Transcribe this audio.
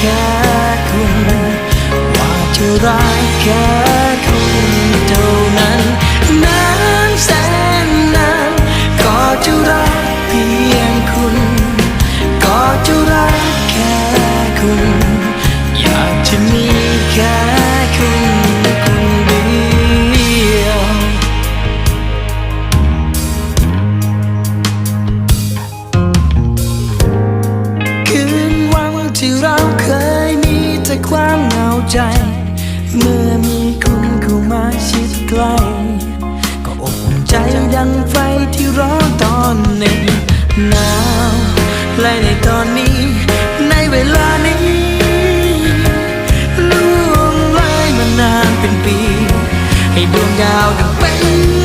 แค่คุณว่าจะรักแค่คุณเท่านั้นนานแสนนานก็จะรักเพียงคุณ ก็จะรักแค่คุณ อยากจะมีแค่คุณคนเดียว คืนวันที่เรา จ เมื่อมีคุณเข้ามาชิดใกล้ก็อบอุ่ใจดังไฟที่ร้อนตอนหนึ่หนาวและในตอนนี้ ในเวลานี้ล่วงเลยมานานเป็นปี ให้ดวงดาวดังเป็น